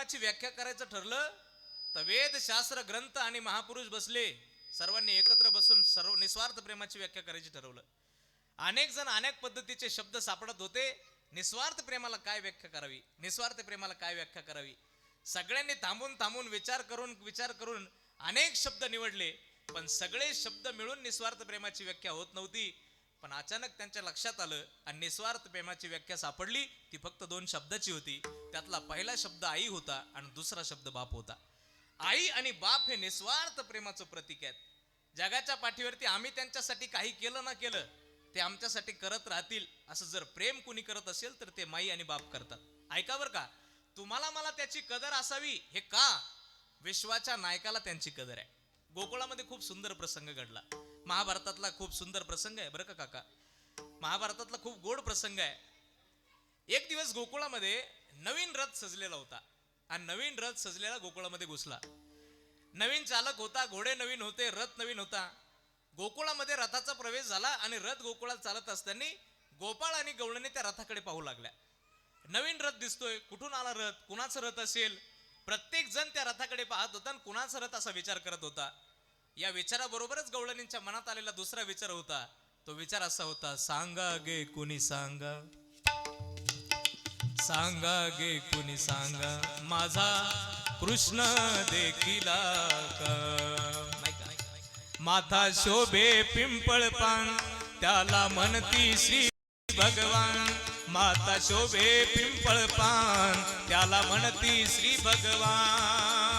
प्रेमाची व्याख्या करायचं ठरलं तर वेद शास्त्र ग्रंथ आणि महापुरुष बसले. सर्वांनी एकत्र बसून सर्व निस्वार्थ प्रेमाची व्याख्या करायची ठरवलं. अनेक जण अनेक पद्धतीचे शब्द सापडत होते. निस्वार्थ प्रेमाला काय व्याख्या करावी? निस्वार्थ प्रेमाला काय व्याख्या करावी? सगळ्यांनी थांबून थांबून विचार करून विचार करून अनेक शब्द निवडले पण सगळे शब्द मिळून निस्वार्थ प्रेमाची व्याख्या होत नव्हती. पण अचानक त्यांच्या लक्षात आलं आणि निस्वार्थ प्रेमाची व्याख्या सापडली. ती फक्त दोन शब्दाची होती. त्यातला पहिला शब्द आई होता आणि दुसरा शब्द बाप होता. आई आणि बाप हे निस्वार्थ प्रेमाचं प्रतीक आहेत. जगाच्या पाठीवरती आम्ही त्यांच्यासाठी काही केलं ना केलं ते आमच्यासाठी करत राहतील. असं जर प्रेम कुणी करत असेल तर ते माई आणि बाप करतात. ऐका बरं का तुम्हाला मला त्याची कदर असावी हे का? विश्वाच्या नायकाला त्यांची कदर आहे. गोकुळामध्ये खूप सुंदर प्रसंग घडला. महाभारतातला खूप सुंदर प्रसंग आहे बरं का काका? महाभारतातला खूप गोड प्रसंग आहे. एक दिवस गोकुळामध्ये नवीन रथ सजलेला होता. आणि नवीन रथ सजलेला गोकुळामध्ये घुसला. नवीन चालक होता घोडे नवीन होते रथ नवीन होता. गोकुळामध्ये रथाचा प्रवेश झाला आणि रथ गोकुळात चालत असताना गोपाळ आणि गवळणी त्या रथाकडे पाहू लागल्या. नवीन रथ दिसतोय कुठून आला रथ? कुणाचा रथ असेल? प्रत्येक जण त्या रथाकडे पाहत होता आणि कुणाचा रथ असा विचार करत होता? या विचाराबरोबरच गवळणींच्या मनात आलेला दुसरा विचार होता. तो विचार असा होता सांगा गे कुणी सांगा? सांगा गे कुणी सांगा? माझा कृष्ण देखिला माथा शोभे पिंपळ पान त्याला म्हणती श्री भगवान. माता शोभे पिंपळ पान त्याला म्हणती श्री भगवान.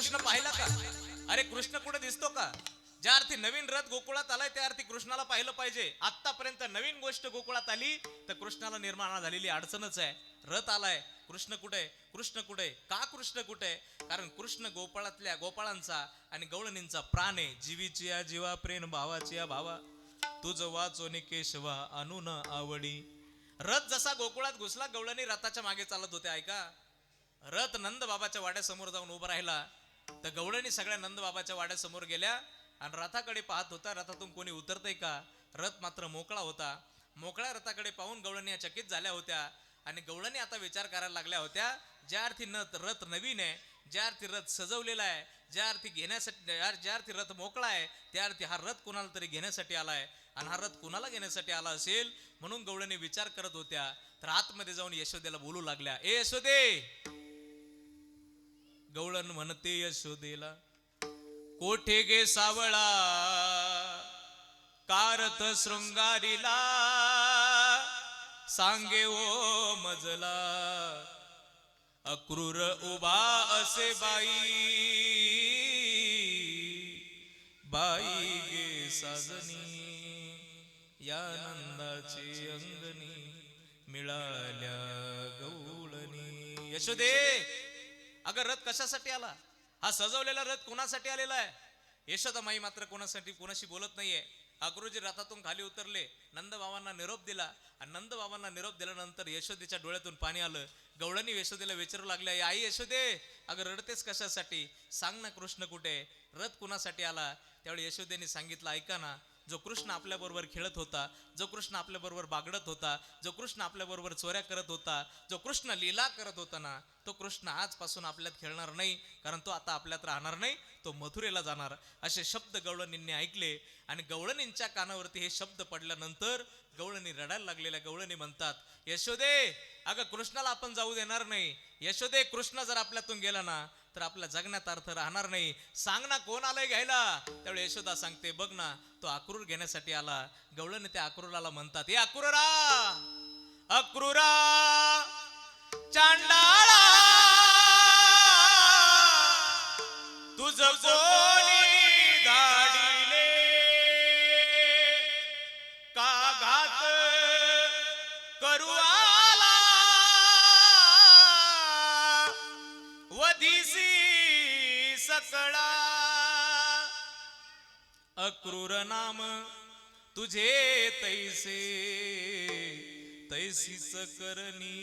कृष्ण पाहिला का? अरे कृष्ण कुठे दिसतो का? ज्या अर्थी नवीन रथ गोकुळात आलाय त्या अर्थी कृष्णाला पाहिलं पाहिजे. आतापर्यंत नवीन गोष्ट गोकुळात आली तर कृष्णाला निर्माण झालेली अडचणच आहे. रथ आलाय कृष्ण कुठे? कृष्ण कुठे? का कृष्ण कुठे? कारण कृष्ण गोपाळातल्या गोपाळांचा आणि गवळणींचा प्राण आहे. जीवीची या जीवा प्रेम भावाची या भावा तुझ वाचोनी केशवा अनुन आवडी. रथ जसा गोकुळात घुसला गवळणी रथाच्या मागे चालत होते ऐका. रथ नंद बाबाच्या वाड्यासमोर जाऊन उभा राहिला. तर गवळणी सगळ्या नंद बाबाच्या वाड्यासमोर गेल्या आणि रथाकडे पाहत होता. रथातून कोणी उतरतंय का? रथ मात्र मोकळा होता. मोकळ्या रथाकडे पाहून गवळणी चकित झाल्या होत्या आणि गवळणी आता विचार करायला लागल्या होत्या ज्या अर्थी न रथ नवीन आहे ज्या अर्थी रथ सजवलेला आहे ज्या अर्थी घेण्यासाठी ज्या अर्थी रथ मोकळा आहे त्या अर्थी हा रथ कुणाला तरी घेण्यासाठी आलाय आणि हा रथ कुणाला घेण्यासाठी आला असेल? म्हणून गवळणी विचार करत होत्या. तर आतमध्ये जाऊन यशोदेला बोलू लागल्या. ए यशोदे! गवळण म्हणते यशोदेला. कोठे गे सावळा? कारत शृंगारीला. सांगे ओ मजला. अक्रूर उभा असे बाई. बाई गे साजनी. या नंदाची अंगणी मिळाल्या गवळणी. यशोदे! अगं रथ कशासाठी आला? हा सजवलेला रथ कोणासाठी आलेला आहे? यशोदा माई मात्र कोणासाठी कोणाशी बोलत नाहीये. अक्रोजी रथातून खाली उतरले नंद बाबांना निरोप दिला. आणि नंद बाबांना निरोप दिल्यानंतर यशोदेच्या डोळ्यातून पाणी आलं. गवळणी यशोदेला विचारू लागल्या आई यशोदे अगं रडतेस कशासाठी? सांग ना कृष्ण कुठे? रथ कुणासाठी आला? त्यावेळी यशोदेने सांगितलं ऐका ना जो कृष्ण आपल्याबरोबर खेळत होता जो कृष्ण आपल्याबरोबर बागडत होता जो कृष्ण आपल्याबरोबर चोऱ्या करत होता जो कृष्ण लीला करत होता ना तो कृष्ण आजपासून आपल्यात खेळणार नाही कारण तो आता आपल्यात राहणार नाही तो मथुरेला जाणार. असे शब्द गवळणींनी ऐकले आणि गवळणींच्या कानावरती हे शब्द पडल्यानंतर गवळणी रडायला लागलेल्या गवळणी म्हणतात यशोदे अगं कृष्णाला आपण जाऊ देणार नाही. यशोदे कृष्ण जर आपल्यातून गेला ना तर आपल्या जगण्यात अर्थ राहणार नाही. सांग ना कोण आलंय घ्यायला? त्यावेळी यशोदा सांगते बघ ना तो अक्रूर घेण्यासाठी आला. गवळण त्या अक्रूराला म्हणतात हे अक्रूरा! अक्रूरा! चांडाळा! तुझ सकळा. अक्रूर नाम तुझे तैसे तैसी सकरणी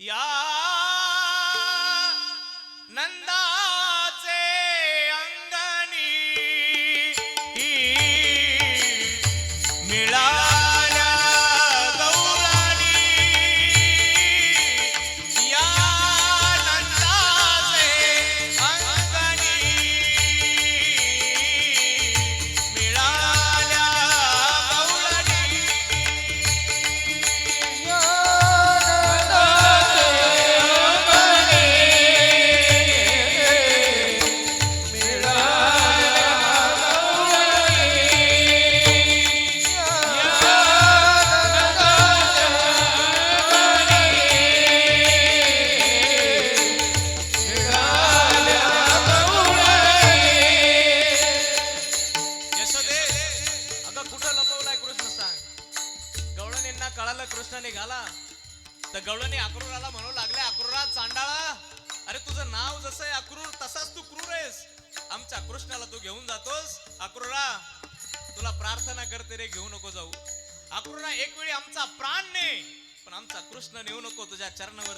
या नंदा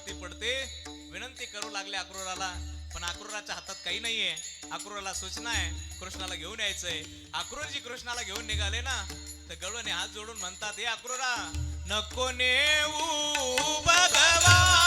चरणावरती पडते. विनंती करू लागले अक्रूराला पण अक्रूराच्या हातात काही नाहीये. अक्रूराला सूचना आहे कृष्णाला घेऊन यायचंय. अक्रूरजी कृष्णाला घेऊन निघाले ना तर गळूने हात जोडून म्हणतात हे अक्रूरा नको नेऊ भगवा.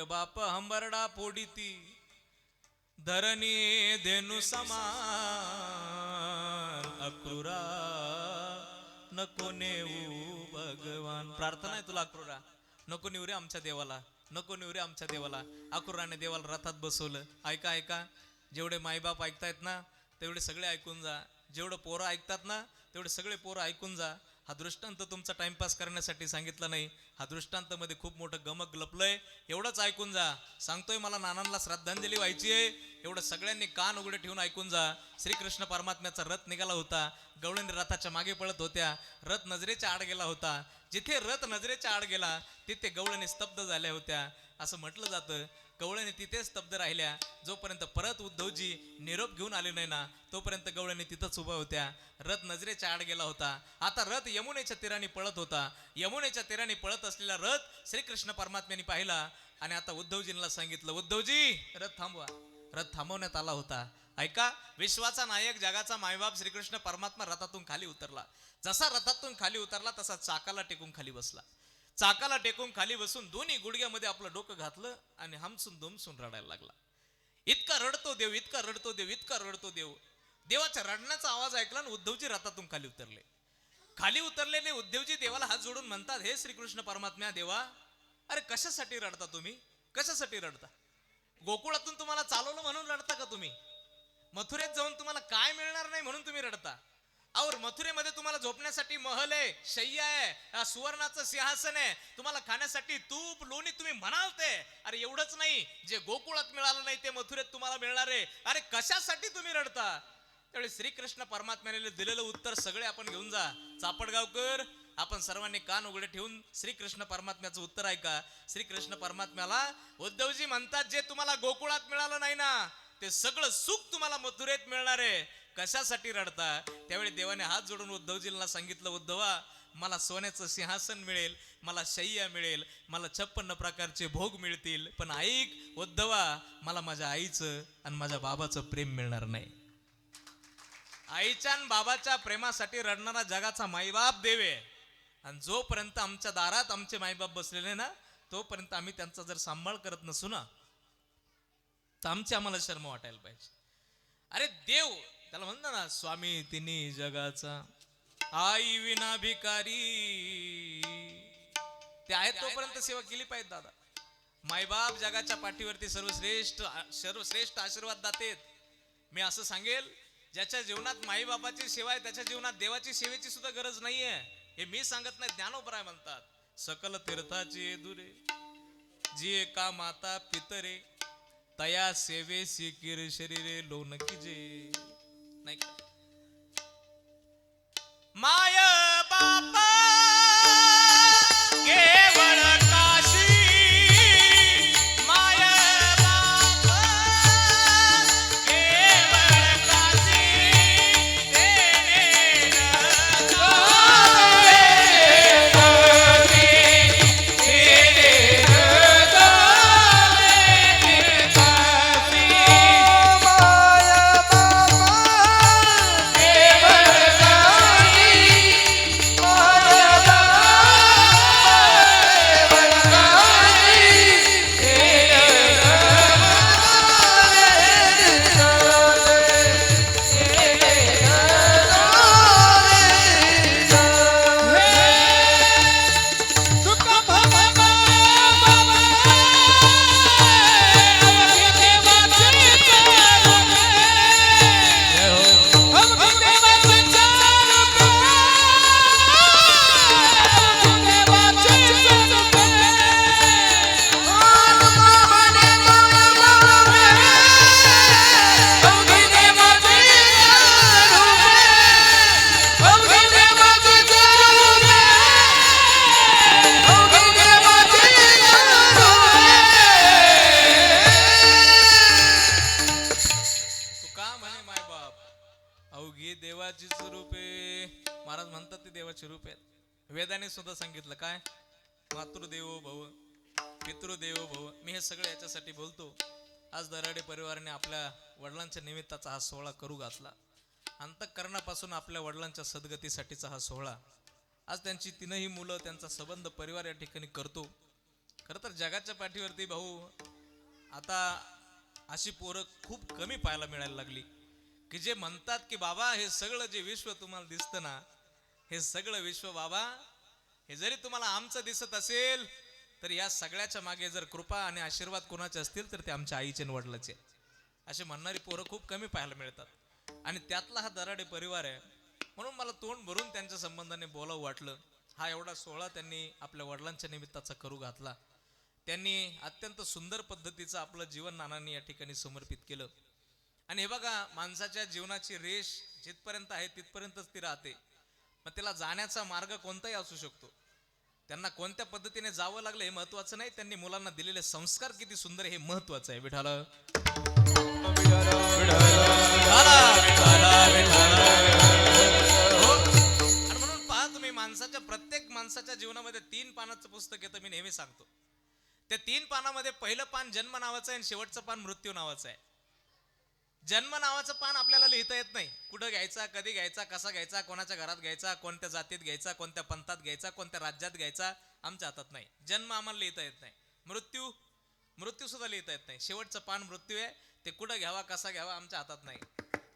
माय बाप हंबरडा पोडीती. धरणी धेनु समान. अक्रुरा नको नेऊ भगवान. प्रार्थना आहे तुला अक्रुरा नको नेऊ रे आमच्या देवाला. नको नेऊ रे आमच्या देवाला. अक्रुराने देवाला रथात बसवलं. ऐका ऐका. जेवढे मायबाप ऐकतायत ना तेवढे सगळे ऐकून जा. जेवढं पोरं ऐकतात ना तेवढे सगळे पोरं ऐकून जा. हा दृष्टांत तुमचा टाइमपास करण्यासाठी सांगितला नाही. हा दृष्टांत मध्ये खूप मोठं गमक लपलंय. एवढंच ऐकून जा. सांगतोय मला नानांना श्रद्धांजली व्हायची आहे. एवढं सगळ्यांनी कान उघडे ठेवून ऐकून जा. श्रीकृष्ण परमात्म्याचा रथ निघाला होता. गवळणी रथाच्या मागे पळत होत्या. रथ नजरेच्या आड गेला होता. जिथे रथ नजरेच्या आड गेला तिथे गवळणी स्तब्ध झाल्या होत्या. असं म्हटलं जातं. गवळणी तिथेच स्तब्ध राहिल्या. जोपर्यंत परत उद्धवजी निरोप घेऊन आले नाही ना तोपर्यंत गवळणी तिथंच उभ्या होत्या. रथ नजरेच्या आड गेला होता. आता रथ यमुनेच्या तीराने पळत होता. यमुनेच्या तीराने पळत असलेला रथ श्रीकृष्ण परमात्म्याने पाहिला. आणि आता उद्धवजींना सांगितलं उद्धवजी रथ थांबवा. रथ थांबवण्यात आला होता. ऐका विश्वाचा नायक जगाचा मायबाप श्रीकृष्ण परमात्मा रथातून खाली उतरला. जसा रथातून खाली उतरला तसा चाकाला टेकून खाली बसला. चाकाला टेकून खाली बसून दोन्ही गुडघ्यामध्ये आपलं डोकं घातलं आणि हमसून दुमसून रडायला लागला. इतका रडतो देव इतका रडतो देव इतका रडतो देव. देवाच्या रडण्याचा आवाज ऐकला आणि उद्धवजी रथातून खाली उतरले. खाली उतरलेले उद्धवजी देवाला हात जोडून म्हणतात हे श्रीकृष्ण परमात्म्या देवा अरे कशासाठी रडता तुम्ही? कशासाठी रडता? गोकुळातून तुम्हाला चालवलं म्हणून रडता का तुम्ही? मथुरेत जाऊन तुम्हाला काय मिळणार नाही म्हणून तुम्ही रडता? और मथुरेमध्ये तुम्हाला झोपण्यासाठी महल आहे शय्या आहे सुवर्णाचं सिंहासन आहे. तुम्हाला खाण्यासाठी तूप लोणी तुम्ही म्हणाल ते. अरे एवढंच नाही जे गोकुळात मिळालं नाही ते मथुरेत तुम्हाला मिळणार आहे. अरे कशासाठी तुम्ही रडता? त्यावेळी श्रीकृष्ण परमात्म्याने दिलेलं उत्तर सगळे आपण घेऊन जा. चापडगावकर आपण सर्वांनी कान उघडे ठेवून श्रीकृष्ण परमात्म्याचं उत्तर ऐका. श्रीकृष्ण परमात्म्याला उद्धवजी म्हणतात जे तुम्हाला गोकुळात मिळालं नाही ना ते सगळं सुख तुम्हाला मथुरेत मिळणार आहे. कशासाठी रडता? त्यावेळी देवाने हात जोडून उद्धवजींना सांगितलं उद्धवा मला सोन्याचं सिंहासन मिळेल मला शय्या मिळेल मला छप्पन्न प्रकारचे भोग मिळतील पण ऐक उद्धवा मला माझ्या आईचं आणि माझ्या बाबाचं प्रेम मिळणार नाही. आईच्या आणि बाबाच्या प्रेमासाठी रडणारा जगाचा माईबाप देव आहे. आणि जोपर्यंत आमच्या दारात आमचे माईबाप बसलेले ना तोपर्यंत आम्ही त्यांचा जर सांभाळ करत नसू ना तर आमची आम्हाला शर्म वाटायला पाहिजे. अरे देव त्याला म्हणता ना स्वामी तिन्ही जगाचा आई विना भिकारी ते आहेत तोपर्यंत सेवा केली पाहिजे दादा. मायबाप जगाच्या पाठीवरती सर्वश्रेष्ठ सर्वश्रेष्ठ आशीर्वाद दातेत. मी असं सांगेल ज्याच्या जीवनात माईबापाची सेवा आहे त्याच्या जीवनात देवाची सेवेची सुद्धा गरज नाहीये. हे मी सांगत नाही ज्ञानोपराय म्हणतात. सकल तीर्थाची दुरे जी का माता पितरे तया सेवे सिकिर शरीरे लोनकी जे नाही का माय बापा आहेत. वेदाने सुद्धा सांगितलं काय? मातृदेवो भव पितृदेवो भव. मी हे सगळं याच्यासाठी बोलतो. आज दराडे परिवाराने आपल्या वडिलांच्या निमित्ताचा हा सोहळा करू घातला. अंतकरणापासून आपल्या वडिलांच्या सद्गतीसाठीचा हा सोहळा. आज त्यांची तीनही मुलं त्यांचा संबंध परिवार या ठिकाणी करतो. खरं तर जगाच्या पाठीवरती भाऊ आता अशी पोरं खूप कमी पाहायला मिळायला लागली. की जे म्हणतात की बाबा हे सगळं जे विश्व तुम्हाला दिसतं ना हे सगळं विश्व बाबा हे जरी तुम्हाला आमचं दिसत असेल तर या सगळ्याच्या मागे जर कृपा आणि आशीर्वाद कोणाचे असतील तर ते आमच्या आईचे आणि वडिलाचे. असे म्हणणारी पोरं खूप कमी पाहायला मिळतात. आणि त्यातला हा दराडे परिवार आहे. म्हणून मला तोंड भरून त्यांच्या संबंधाने बोलावं वाटलं. हा एवढा सोहळा त्यांनी आपल्या वडिलांच्या निमित्ताचा करू घातला. त्यांनी अत्यंत सुंदर पद्धतीचं आपलं जीवन नानांनी या ठिकाणी समर्पित केलं. आणि हे बघा माणसाच्या जीवनाची रेष जिथपर्यंत आहे तिथपर्यंतच ती राहते. मग त्याला जाण्याचा मार्ग कोणताही असू शकतो. त्यांना कोणत्या पद्धतीने जावं लागलं हे महत्वाचं नाही. त्यांनी मुलांना दिलेले संस्कार किती सुंदर हे महत्वाचं आहे. विठाल. हो. आणि म्हणून पहा तुम्ही माणसाच्या प्रत्येक माणसाच्या जीवनामध्ये तीन पानाचं पुस्तक येतं मी नेहमी सांगतो. त्या तीन पानामध्ये पहिलं पान जन्म नावाचं आहे आणि शेवटचं पान मृत्यू नावाचं आहे. जन्म नावाचं पान आपल्याला लिहिता येत नाही. कुठं घ्यायचा कधी घ्यायचा कसा घ्यायचा कोणाच्या घरात घ्यायचा कोणत्या जातीत घ्यायचा कोणत्या पंथात घ्यायचा कोणत्या राज्यात घ्यायचा आमच्या हातात नाही. जन्म आम्हाला लिहिता येत नाही. मृत्यू मृत्यू सुद्धा लिहिता येत नाही. शेवटचं पान मृत्यू आहे. ते कुठं घ्यावा कसा घ्यावा आमच्या हातात नाही.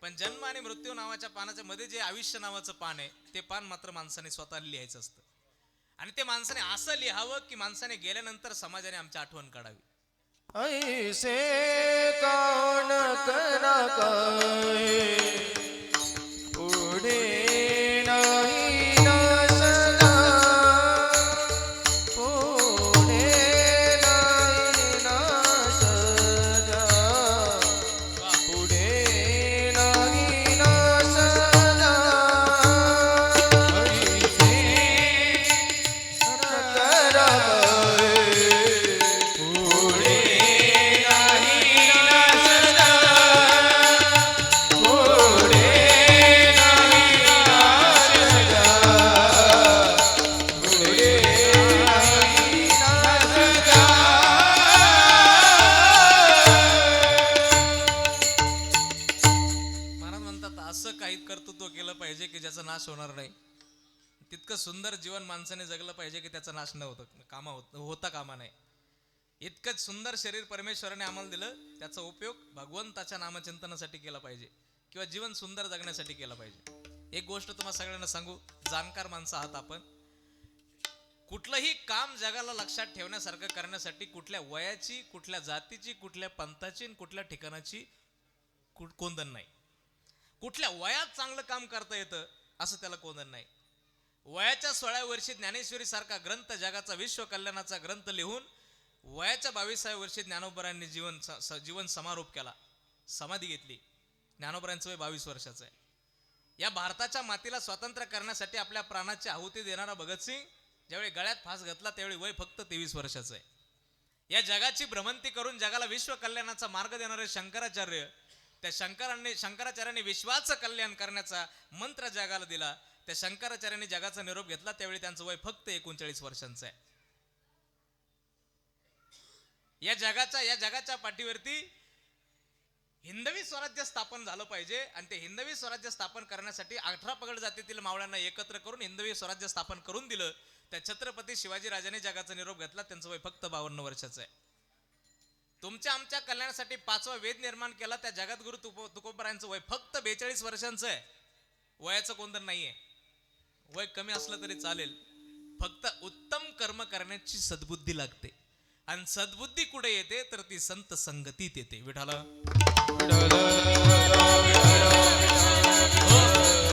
पण जन्म आणि मृत्यू नावाच्या पानाच्या मध्ये जे आयुष्य नावाचं पान आहे ते पान मात्र माणसाने स्वतः लिहायचं असतं. आणि ते माणसाने असं लिहावं की माणसाने गेल्यानंतर समाजाने आमची आठवण काढावी. न असणं होतं कामा होत होता कामा नाही इतकंच सुंदर शरीर परमेश्वराने आम्हाला दिलं त्याचा उपयोग भगवंताच्या नामचिंतनासाठी केला पाहिजे किंवा जीवन सुंदर जगण्यासाठी केला पाहिजे. एक गोष्ट तुम्हाला सगळ्यांना सांगू जाणकार माणसं आहात आपण. कुठलंही काम जगाला लक्षात ठेवण्यासारखं करण्यासाठी कुठल्या वयाची कुठल्या जातीची कुठल्या पंथाची आणि कुठल्या ठिकाणाची कु- कोंदण नाही. कुठल्या वयात चांगलं काम करता येतं असं त्याला कोंदण नाही. वयाच्या सोळाव्या वर्षी ज्ञानेश्वरी सारखा ग्रंथ जगाचा विश्व कल्याणाचा ग्रंथ लिहून वयाच्या बावीसाव्या वर्षी ज्ञानोबरांनी जीवन स- जीवन समारोप केला. समाधी घेतली. ज्ञानोबरांचं वय बावीस वर्षाचं आहे. या भारताच्या मातीला स्वातंत्र्य करण्यासाठी आपल्या प्राणाची आहुती देणारा भगतसिंग ज्यावेळी गळ्यात फास घातला त्यावेळी वय फक्त तेवीस वर्षाचं आहे. या जगाची भ्रमंती करून जगाला विश्व कल्याणाचा मार्ग देणारे शंकराचार्य त्या शंकरांनी शंकराचार्यांनी विश्वाचं कल्याण करण्याचा मंत्र जगाला दिला. त्या शंकराचार्यांनी जगाचा निरोप घेतला त्यावेळी त्यांचं वय फक्त एकोणचाळीस वर्षांचं आहे. या जगाच्या या जगाच्या पाठीवरती हिंदवी स्वराज्य स्थापन झालं पाहिजे आणि ते हिंदवी स्वराज्य स्थापन करण्यासाठी अठरा पगड जातीतील मावळ्यांना एकत्र करून हिंदवी स्वराज्य स्थापन करून दिलं. त्या छत्रपती शिवाजी राजाने जगाचा निरोप घेतला त्यांचं वय फक्त बावन्न वर्षाचं आहे. तुमच्या आमच्या कल्याणासाठी पाचवा वेद निर्माण केला त्या जगद्गुरु तुको तुकोबरायांचं वय फक्त बेचाळीस वर्षांचं आहे. वयाचं कोणतं नाहीये. वय कमी असलं तरी चालेल. फक्त उत्तम कर्म करण्याची सद्बुद्धी लागते. आणि सद्बुद्धी कुठे येते? तर ती संत संगतीत येते. विठाला.